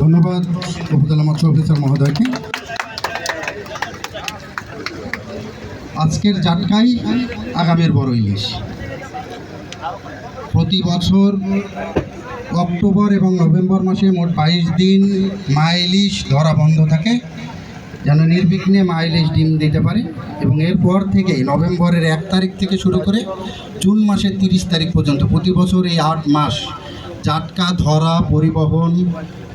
ধন্যবাদ, উপজেলা মৎস্য অফিসার মহোদয়কে। আজকের জাটকাই আগামের বড় ইলিশ। প্রতি বছর অক্টোবর এবং নভেম্বর মাসে মোট বাইশ দিন মা ইলিশ ধরা বন্ধ থাকে। যেন নির্বিঘ্নে মা ইলিশ ডিম দিতে পারে এবং এরপর থেকে নভেম্বরের এক তারিখ থেকে শুরু করে জুন মাসের তিরিশ তারিখ পর্যন্ত প্রতি বছর এই আট মাস জাটকা, ধরা, পরিবহন,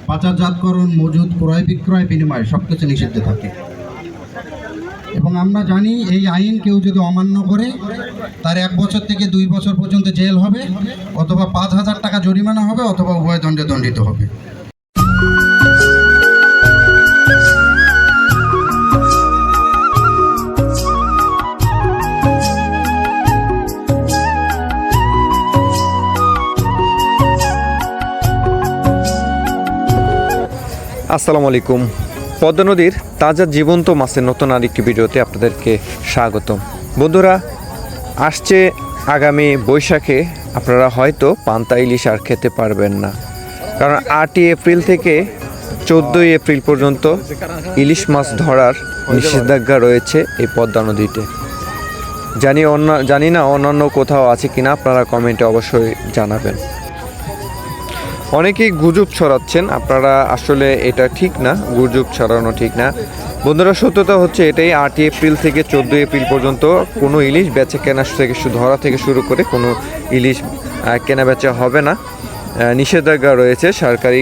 পাচারজাতকরণ মজুদ ক্রয় বিক্রয়, বিনিময় সব কিছু নিষিদ্ধ থাকে। এবং আমরা জানি এই আইন কেউ যদি অমান্য করে, তার এক বছর থেকে দুই বছর পর্যন্ত জেল হবে, অথবা পাঁচ হাজার টাকা জরিমানা হবে, অথবা উভয় দণ্ডে দণ্ডিত হবে। আসসালামু আলাইকুম। পদ্মা নদীর তাজা জীবন্ত মাছের নতুন আরেকটি ভিডিওতে আপনাদেরকে স্বাগতম। বন্ধুরা, আসছে আগামী বৈশাখে আপনারা হয়তো পান্তা ইলিশ আর খেতে পারবেন না। কারণ আটই এপ্রিল থেকে চোদ্দোই এপ্রিল পর্যন্ত ইলিশ মাছ ধরার নিষেধাজ্ঞা রয়েছে এই পদ্মা নদীতে। জানি অন্য জানি না অন্যান্য কোথাও আছে কিনা, আপনারা কমেন্টে অবশ্যই জানাবেন। অনেকেই গুজব ছড়াচ্ছেন আপনারা আসলে এটা ঠিক না গুজব ছড়ানো ঠিক না। বন্ধুরা সত্যতা হচ্ছে এটাই আটই এপ্রিল থেকে চোদ্দোই এপ্রিল পর্যন্ত কোনো ইলিশ বেচে কেনা থেকে ধরা থেকে শুরু করে কোনো ইলিশ কেনা বেচা হবে না। নিষেধাজ্ঞা রয়েছে সরকারি।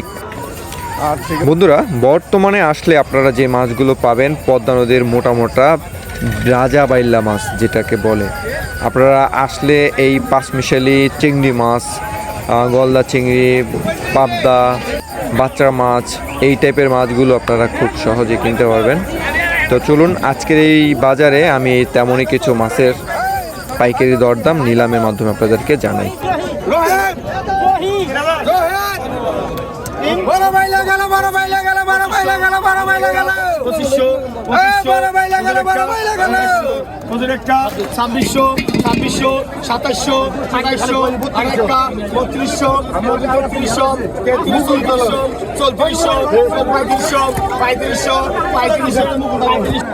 বন্ধুরা বর্তমানে আসলে আপনারা যে মাছগুলো পাবেন পদ্মা নদীর মোটা মোটা রাজা বাইল্লা মাছ যেটাকে বলে আপনারা আসলে এই পাঁচমিশালি চিংড়ি মাছ গলদা চিংড়ি পাবদা বাচ্চা মাছ এই টাইপের মাছগুলো আপনারা খুব সহজে কিনতে পারবেন। তো চলুন আজকের এই বাজারে আমি তেমনই কিছু মাছের পাইকারি দরদাম নিলামের মাধ্যমে আপনাদেরকে জানাই। বড় বাইলা গেল বড় বাইলা গেল বড় বাইলা গেল বড় বাইলা গেল। পঁচিশশো। একটা ছাব্বিশশো ছাব্বিশশো সাতাশশো আঠাইশশো আরেকটা বত্রিশশো বত্রিশশো তেত্রিশ চৌত্রিশশো পঁয়ত্রিশশো পঁয়ত্রিশশো পঁয়ত্রিশশো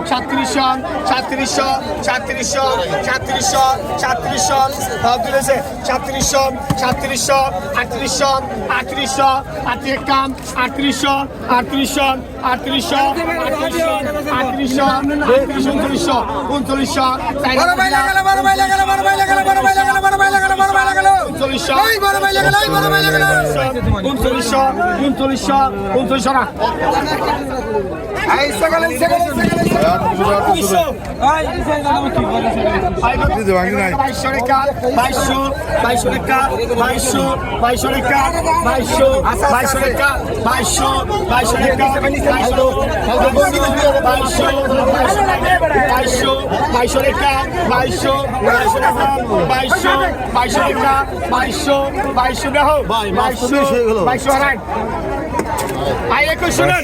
সাতত্রিশশো সাতত্রিশশো সাতত্রিশশো সাতত্রিশশো সাতত্রিশশো তুলেছে সাতত্রিশশো সাতত্রিশশো আটত্রিশশো আটত্রিশশো আটত্রিশ কাম আটত্রিশশো আটত্রিশশো আটত্রিশশো আটত্রিশশো আটত্রিশশো বত্রিশ উনচল্লিশশো উনচল্লিশশো বড় ভাই লাগালো বড় ভাই লাগালো বড় ভাই লাগালো বড় ভাই লাগালো বড় ভাই লাগালো বড় ভাই লাগালো উনচল্লিশশো বড় ভাই লাগালো বড় ভাই লাগালো উনচল্লিশশো উনচল্লিশশো উনচল্লিশশো না বাইশশো রেখা বাইশশো বাইশশো বাইশশো বাইশশো রেখা বাইশশো বাইশশো রেখা বাইশশো বাইশশো রেখা বাইশশো বাইশশো দেহ বাইশশো বাইশশো হারাই আই একুশ শুনুন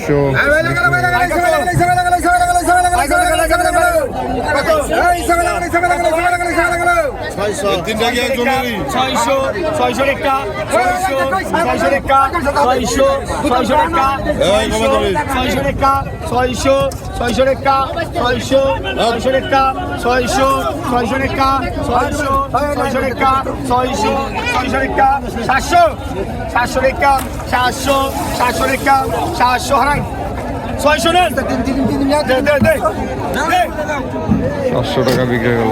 ছয়শো টাকা বিক্রি করব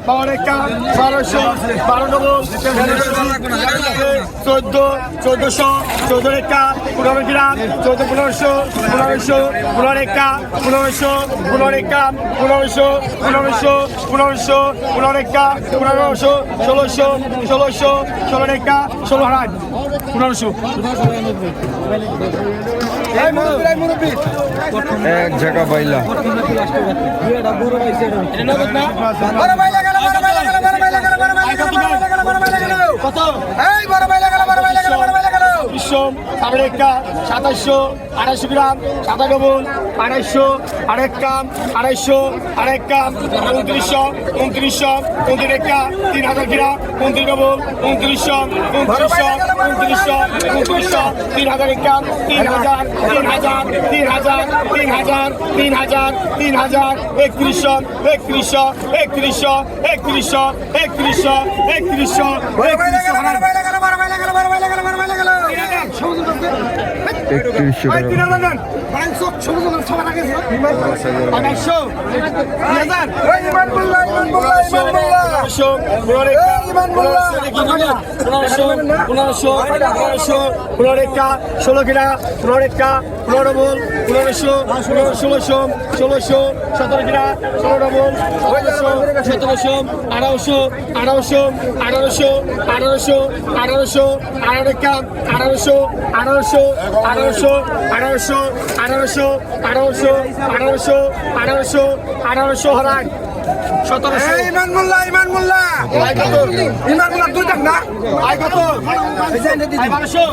বারোশো বারো রেখা বারোশো বারো ডবল চোদ্দ চোদ্দশো চোদ্দ রেখা পনেরো গ্রাম চোদ্দ পনেরোশো পনেরোশো পনেরো রেখা পনেরোশো পনেরো রেখা পনেরোশো পনেরোশো পনেরোশো পনেরো রেখা পনেরোশো ষোলোশো ষোলোশো ষোলো রেখা ষোলো হারান পনেরোশো এক জায়গা বাইলা কত আড়াইশো গ্রাম সাদা ডবল আড়াইশো আরেক কাম আড়াইশো আরেক কাম উনত্রিশশো উনত্রিশশো উনত্রিশটা তিন হাজার গ্রাম উনত্রিশ ডবল উনত্রিশশো উনত্রিশশো উনত্রিশশো উনত্রিশশো তিন হাজার একাম তিন হাজার তিন হাজার তিন হাজার তিন হাজার তিন হাজার তিন হাজার একত্রিশশো একত্রিশশো একত্রিশশো একত্রিশশো একত্রিশশো একত্রিশশো একত্রিশশো একত্রিশশো ভাই টাকা পনেরোশো পনেরো পনেরোশো পনেরো একটা ষোলো কিনা পনেরো একটা পনেরো ডবল পনেরোশো পনেরো ষোলোশো ষোলোশো সতেরো কিনা ষোলো ডবল সতেরোশো সতেরোশো আঠারোশো আঠারোশো আঠারোশো আঠারোশো আঠারোশো আঠারো একটা আঠারোশো আঠারোশো আঠারোশো আঠারোশো আঠারোশো আঠারোশো আঠারোশো আঠারোশো আঠারোশো হারান সতেরোশো ইমান মোল্লা ইমান মোল্লা? ইমান মোল্লা দুই টাকা না আয় কত? বারোশো?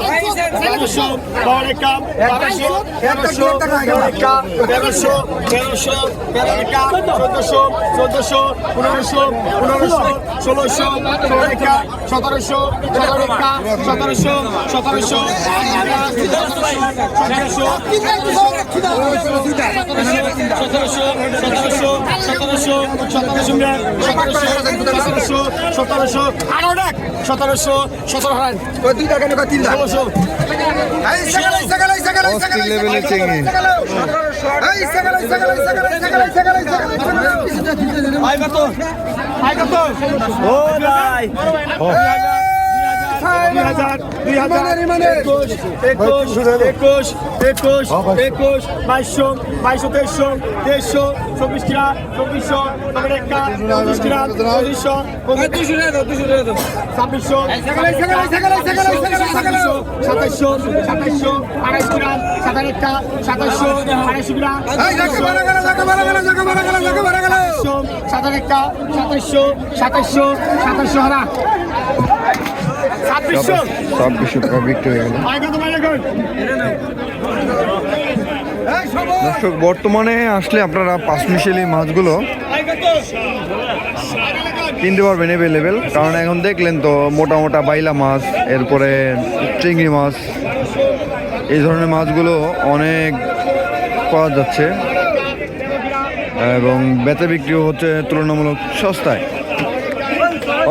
বারোশো, বারো একা, বারোশো, তেরোশো, তেরো একা, তেরোশো, তেরোশো, তেরো একা, চোদ্দশো, চোদ্দশো, পনেরোশো, পনেরোশো, ষোলোশো, ষোলো একা, সতেরোশো, সতেরো একা, সতেরোশো, সতেরোশো, সতেরোশো, সতেরোশো, সতেরোশো, সতেরোশো সতেরোশো সতেরোশো আরও ডাক সতেরোশো সতেরো হাজার দুই টাকা নেবা তিন ষোলোশো ও ভাই একুশ একুশ একুশ একুশ বাইশশো বাইশশো তেইশশো চব্বিশ কিরা চব্বিশশো তারপরে একটা চব্বিশ কিরা পঁচিশশো ছাব্বিশশো সাতাইশশো সাতাইশশো সাতাইশশো আড়াইশ কিরা সাতাশ একটা সাতাইশশো আড়াইশ কিরা সাতাশ একটা সাতাইশশো সাতাইশশো সাতাইশশো হারা ছাব্বিশশো। ছাব্বিশশো বিক্রি হয়ে গেল। দর্শক, বর্তমানে আসলে আপনারা পাঁচ মিশেলি মাছগুলো? কিনতে পারবেন অ্যাভেলেবেল কারণ এখন দেখলেন তো, মোটা মোটা বাইলা মাছ, এরপরে চিংড়ি মাছ, এই ধরনের মাছগুলো অনেক পাওয়া যাচ্ছে। এবং বেচা বিক্রিও হচ্ছে তুলনামূলক সস্তায়।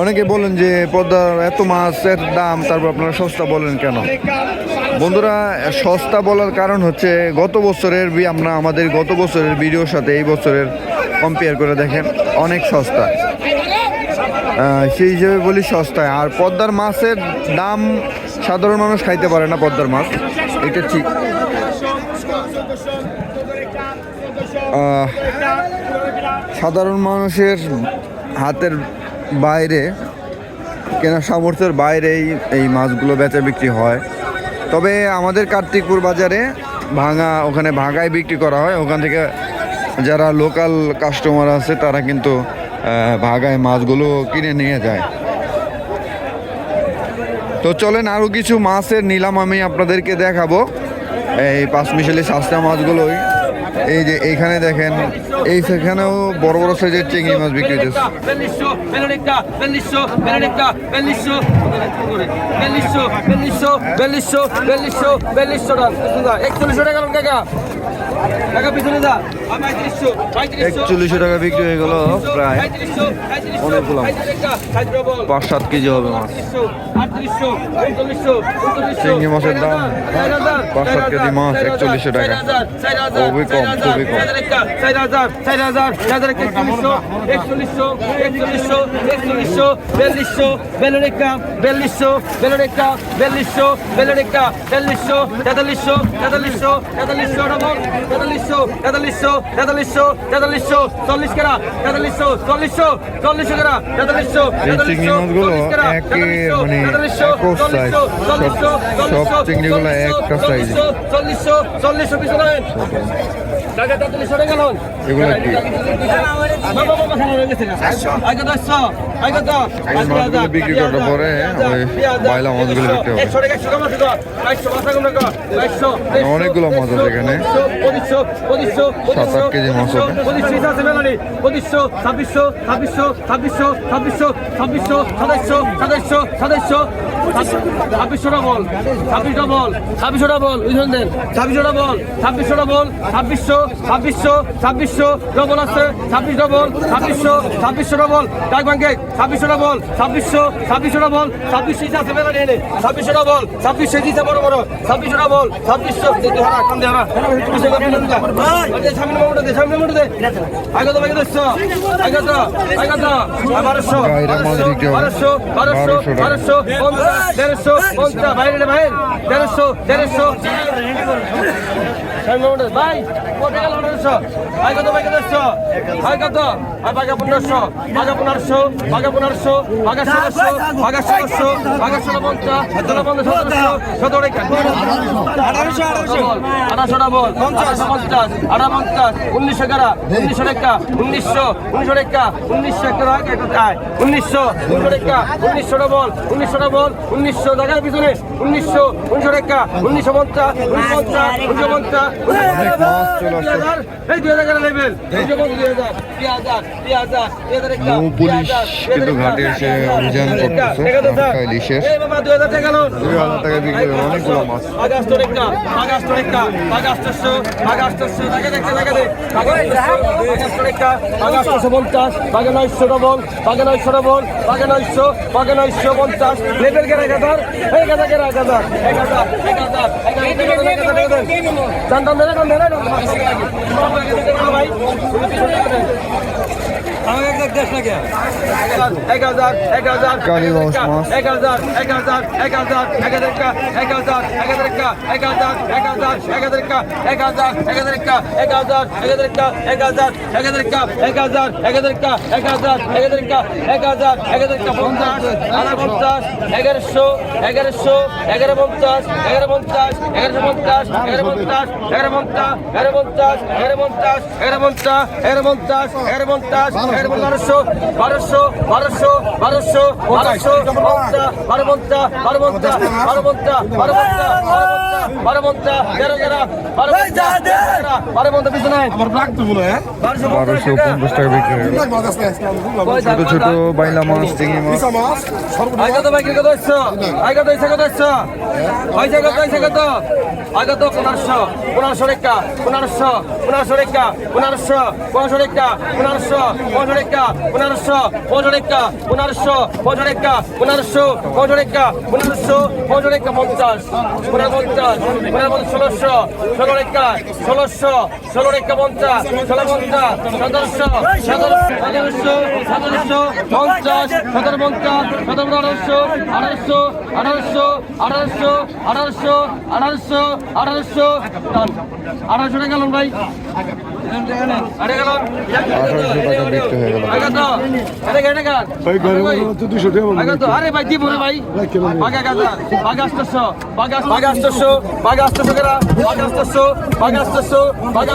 অনেকে বলেন যে, পদ্মার এত মাছ, এত দাম, তারপর আপনারা সস্তা বলেন কেন? বন্ধুরা, সস্তা বলার কারণ হচ্ছে গত বছরের আমরা আমাদের গত বছরের ভিডিওর সাথে এই বছরের কম্পেয়ার করে দেখেন, অনেক সস্তা। সেই হিসেবে বলি সস্তায়। আর পদ্মার মাছের দাম সাধারণ মানুষ খাইতে পারে না পদ্মার মাছ, এটা ঠিক। সাধারণ মানুষের হাতের বাইরে কেনা সামর্থ্যের বাইরেই এই মাছগুলো বেচা বিক্রি হয়। তবে আমাদের কার্তিকপুর বাজারে ভাঙা, ওখানে ভাঙায় বিক্রি করা হয়। ওখান থেকে যারা লোকাল কাস্টমার আছে, তারা কিন্তু ভাগায় মাছগুলো কিনে নিয়ে যায়। তো চলেন আরও কিছু মাছের নিলাম আমি আপনাদেরকে দেখাবো। এই পাঁচ পাঁচমিশালি সাস্তা মাছগুলোই। এই যে এইখানে দেখেন এই সেখানেও বড় বড় সাইজের চিংড়ি মাছ বিক্রি হচ্ছে একচল্লিশশো টাকা কাকা একচল্লিশশো টাকা বিক্রি হয়ে গেল প্রায় অনেকগুলো পাঁচ সাত কেজি হবে মাছ চিংড়ি মাছের দাম পাঁচ সাত কেজি মাছ একচল্লিশশো টাকা খুবই কম খুবই কম তেতাল্লিশশো তেতাল্লিশশো তেতাল্লিশশো তেতাল্লিশশো তেতাল্লিশশো তেতাল্লিশশো তেতাল্লিশশো তেতাল্লিশশো চল্লিশ কেরা তেতাল্লিশশো চল্লিশশো চল্লিশশো কেরা তেতাল্লিশশো তেতাল্লিশশো চল্লিশ কেরা তেতাল্লিশশো তেতাল্লিশশো চল্লিশশো চল্লিশশো চল্লিশশো চল্লিশশো চল্লিশশো চল্লিশশো পিছনে। অনেকগুলো মাছ আছে এখানে সাত আট কেজি মাছ ছাব্বিশশো ছাব্বিশশো ছাব্বিশশো ছাব্বিশশো ছাব্বিশশো সাতাইশশো সাতাইশশো সাতাইশশো বল ছাব্বিশটা বল ছাব্বিশটা বল ছাব্বিশটা দেন বল ছাব্বিশটা বল ছাব্বিশশো ছাব্বিশশো ছাব্বিশশো ডবল আছে ছাব্বিশ ডবল ছাব্বিশশো ছাব্বিশশো ডবল ডাক ব্যাংকে ছাব্বিশশো ডবল ছাব্বিশশো ছাব্বিশশো ডবল ছাব্বিশ ইঞ্চি আছে মেলা নিয়ে ছাব্বিশশো ডবল ছাব্বিশশো ইঞ্চি বড় বড়। ছাব্বিশশো ডবল ছাব্বিশশো হারা কাম দে হারা। সামনে মোটে দে সামনে মোটে দে। আগে তো আগে দশশো আগে তো আগে তো। বারোশো। বারোশো বারোশো বারোশো দেড়শো পঞ্চাশ। বাইরে বাইরে দেড়শো দেড়শো। ভাই কত গেল পনেরোশো ভাই কত, ভাই দেড়শো ভাই কত? ভাই বাঘা পনেরোশো বাঘা পনেরোশো বাঘা পনেরোশো, বাঘা ষোলোশো বাঘা ষোলোশো, বাঘা ষোলো পঞ্চাশ ষোলো পঞ্চাশ, সতেরোশো সতেরো রেখা আঠারোশো আঠারোশো। আঠারোশো ডবল আঠারোশো পঞ্চাশ আঠারো পঞ্চাশ, উনিশশো এগারো, উনিশশো রেখা উনিশশো উনিশশো রেখা উনিশশো একটা একটা উনিশশো উনিশশো রেখা উনিশশো ডবল উনিশশো ডবল উনিশশো দেখার পিছনে, উনিশশো উনিশশো রেখা উনিশশো পঞ্চাশ উনিশশো পঞ্চাশ উনিশশো পঞ্চাশ পুলিশ কিন্তু ঘাটে এসে অভিযান করতেছে ইলিশের দুই হাজার টাকা বিক্রি অনেকগুলো মাছ আগাস্টশো পঞ্চাশ বাগে নয়শো ডবল বাগে নয়শো ডবল বাগে নয়শো বাগে নয়শো পঞ্চাশ লেবেল গেরা গাদার এই গাদা গেরা গাদার এক হাজার এক হাজার এক হাজার ভাই এগারোশো এগারোশো এগারো পঞ্চাশ এগারো পঞ্চাশ এগারোশো পঞ্চাশ এগারো পঞ্চাশ এগারো পঞ্চাশ এগারো পঞ্চাশ এগারো পঞ্চাশ এগারো পঞ্চাশ এগারো পঞ্চাশ এগারো পঞ্চাশ এগারো বারোশো বারোশো বারোশো বারোশো বারোশো পঞ্চাশ বারো পঞ্চাশ বারো পঞ্চাশ বারো পঞ্চাশ বারো পঞ্চাশ বারো পঞ্চাশ তেরো তেরো বারো পঞ্চাশ বারো পঞ্চাশ পিছু নাই। আমার লাগতো বলে হ্যাঁ? বারোশো পঞ্চাশ টাকা বিক্রি ছোট ছোট বাইলা মাছ চিংড়ি মাছ। পিসা মাছ সর্বনিম্ন আগে তো ভাই কত হচ্ছে আগে তো হচ্ছে কত হচ্ছে হয়েছে কত হয়েছে কত? আগে পনেরোশো পনেরোশো রেখা পনেরোশো পনেরোশো রেখা পনেরোশো পনেরোশো রেখা পনেরোশো পনেরোশো রেখা পনেরোশো পনেরোশো রেখা পনেরোশো পনেরোশো রেখা পনেরোশো পনেরোশো রেখা পনেরোশো পনেরোশো রেখা পঞ্চাশ পঞ্চাশ পনেরো পঞ্চাশ। ষোলোশো ষোলো রেখা ষোলোশো ষোলো রেখা পঞ্চাশ ষোলো পঞ্চাশ সতেরোশো সতেরোশো সতেরোশো পঞ্চাশ সতেরো পঞ্চাশ সতেরো আঠারোশো আঠারোশো আঠারোশো আঠারোশো আঠারোশো আঠারোশো আঠারোশো আঠারোশো টাকা গেলাম ভাই আরে গেলাম আঠারোশো টাকা বিক্রি হয়ে গেল আগে তো আরে গেটে বাঘ আসতেছো কেরা বাঘ আসতেছো বাঘ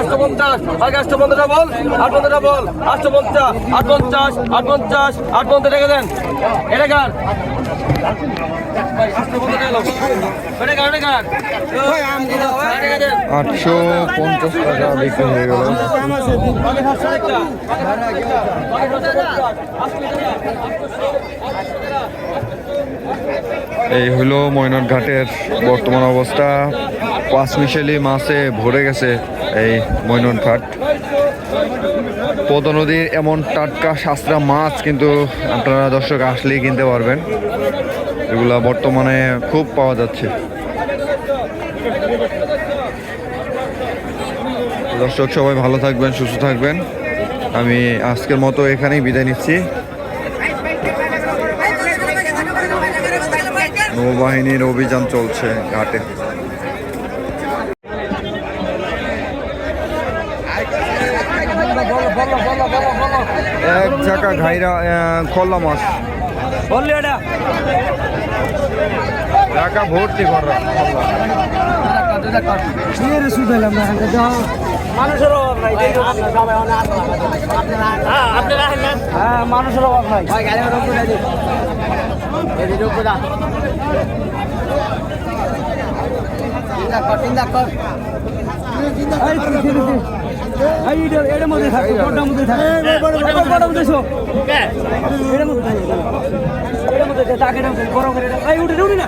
পঞ্চাশ বল আট পঞ্চাশটা বল আটশো পঞ্চাশ আট পঞ্চাশ আট পঞ্চাশ আট পঞ্চাশ রেখে দেন। এটা গান আটশো পঞ্চাশ টাকা বিক্রি হয়ে গেল। আটশো এই হলো ময়নাট ঘাটের বর্তমান অবস্থা। পাঁচ পাঁচমিশালি মাছে ভরে গেছে এই ময়নট ঘাট। পদ্মা নদীর এমন টাটকা সাস্ত্রা মাছ কিন্তু আপনারা দর্শক আসলেই কিনতে পারবেন। এগুলা বর্তমানে খুব পাওয়া যাচ্ছে। দর্শক সবাই ভালো থাকবেন, সুস্থ থাকবেন। আমি আজকের মতো এখানেই বিদায় নিচ্ছি। নৌবাহিনীর অভিযান চলছে ঘাটে। এক ঝাঁকা ঘাইরা খল্লা মাছ। ঢাকা ভর্তি করা মানুষের অভাব নাই হ্যাঁ মানুষের অভাব নাই। এর মধ্যে থাকে কোটার মধ্যে থাকে কোটার মধ্যে শো এর মধ্যে থাকে এর মধ্যে থাকে না বড় করে এই উঠে উঠি না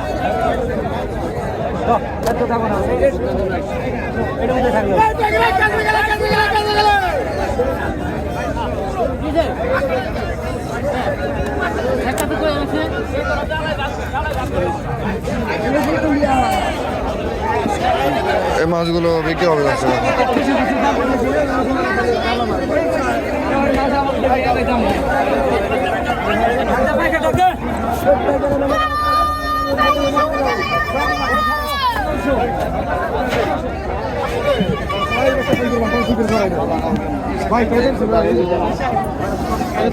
থাকো না এর মধ্যে থাকল এই মাছগুলো বিক্রি হবে দশ টাকা এক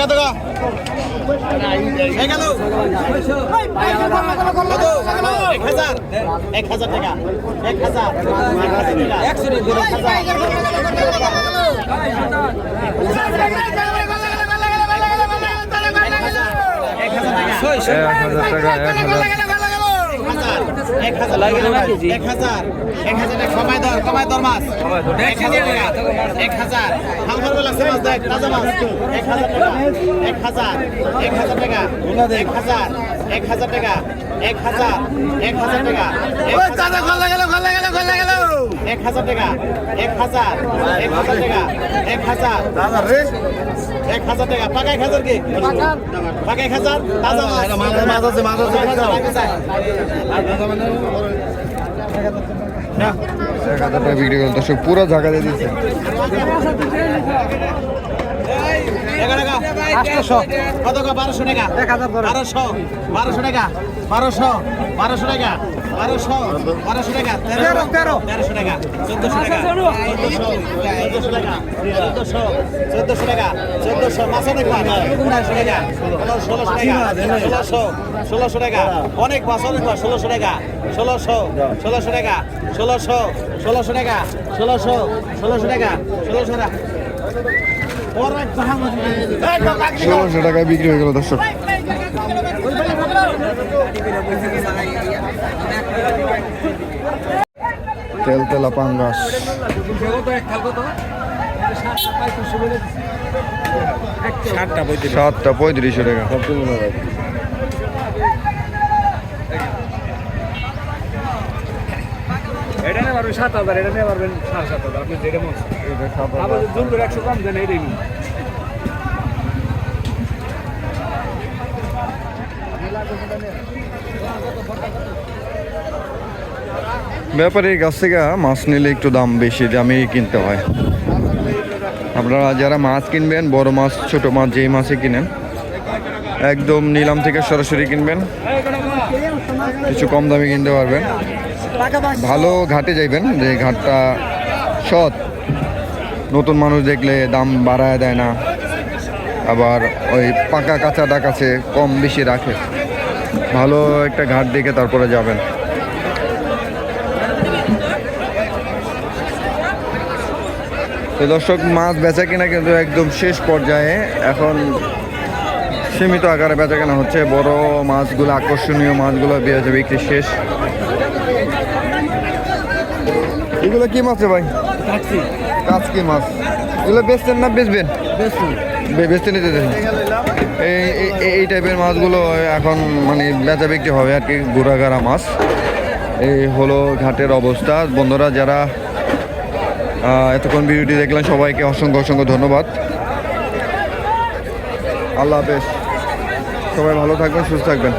হাজার টাকা। এক হাজার। এক হাজার। টাকা এক হাজার টাকা এক হাজার। এক হাজার এক হাজার। এক হাজার টাকা। কমায় দর কমায় দর মাছ। এক হাজার টাকা। এক হাজার। হালকার বেলা সে মাছ দেখ তাজা মাছ। এক হাজার টাকা। এক হাজার। এক হাজার টাকা। এক হাজার। এক হাজার টাকা। এক হাজার। এক হাজার টাকা। এক হাজার টাকা এক হাজার এক হাজার টাকা এক হাজার। এক হাজার টাকা পাকা এক হাজার কি? পাকা। এক হাজার তাজা মাছ। মাছ আছে মাছ আছে এক হাজার টাকা। বিক্রি করে দর্শক পুরো জায়গা দিয়ে দিচ্ছে আটশো কত টাকা বারোশো টাকা। এক হাজার করে বারোশো বারোশো টাকা বারোশো বারোশো টাকা। চোদ্দশো টাকা। চোদ্দশো পনেরোশো ষোলোশো টাকা ষোলোশো ষোলোশো টাকা অনেক মাছ অনেক মাছ ষোলোশো টাকা ষোলোশো ষোলোশো টাকা ষোলোশো ষোলোশো টাকা ষোলোশো ষোলোশো টাকা ষোলোশো টাকা। ষোলোশো টাকায় বিক্রি হয়ে গেল দর্শক। তেল তেলা পাঙ্গাস। সাতটা পঁয়ত্রিশশো টাকা। এটা পারবেন সাত হাজার এটা নিয়ে পারবেন সাড়ে সাত হাজার। আপনি যেটা মন আবার জুম করে একশো কম দেন এটাই ব্যাপারীর কাছ থেকে মাছ নিলে একটু দাম বেশি দামে কিনতে হয়। আপনারা যারা মাছ কিনবেন, বড় মাছ, ছোট মাছ, যেই মাছই কিনেন, একদম নিলাম থেকে সরাসরি কিনবেন। কিছু কম দামে কিনতে পারবেন। ভালো ঘাটে যাইবেন, যে ঘাটটা সৎ। নতুন মানুষ দেখলে দাম বাড়ায় দেয় না, আবার ওই পাকা কাঁচাটা কাছে কম বেশি রাখে। ভালো একটা ঘাট দেখে তারপরে যাবেন। তো দর্শক মাছ বেচা কিনা কিন্তু একদম শেষ পর্যায়ে। এখন সীমিত আকারে বেচা কেনা হচ্ছে। বড় মাছগুলো আকর্ষণীয় মাছগুলো বেচা বিক্রি শেষ। এগুলো কি মাছ ভাই? কাচকি। মাছ। এগুলো বেচতেন না বেচবেন? বেচতে নিতে এই এই- টাইপের মাছগুলো এখন মানে বেচা বিক্রি হবে আর কি ঘোরাঘাড়া মাছ। এই হলো ঘাটের অবস্থা। বন্ধুরা যারা এতক্ষণ ভিডিওটি দেখলাম সবাইকে অসংখ্য অসংখ্য ধন্যবাদ। আল্লাহ হাফেজ। সবাই ভালো থাকবেন সুস্থ থাকবেন।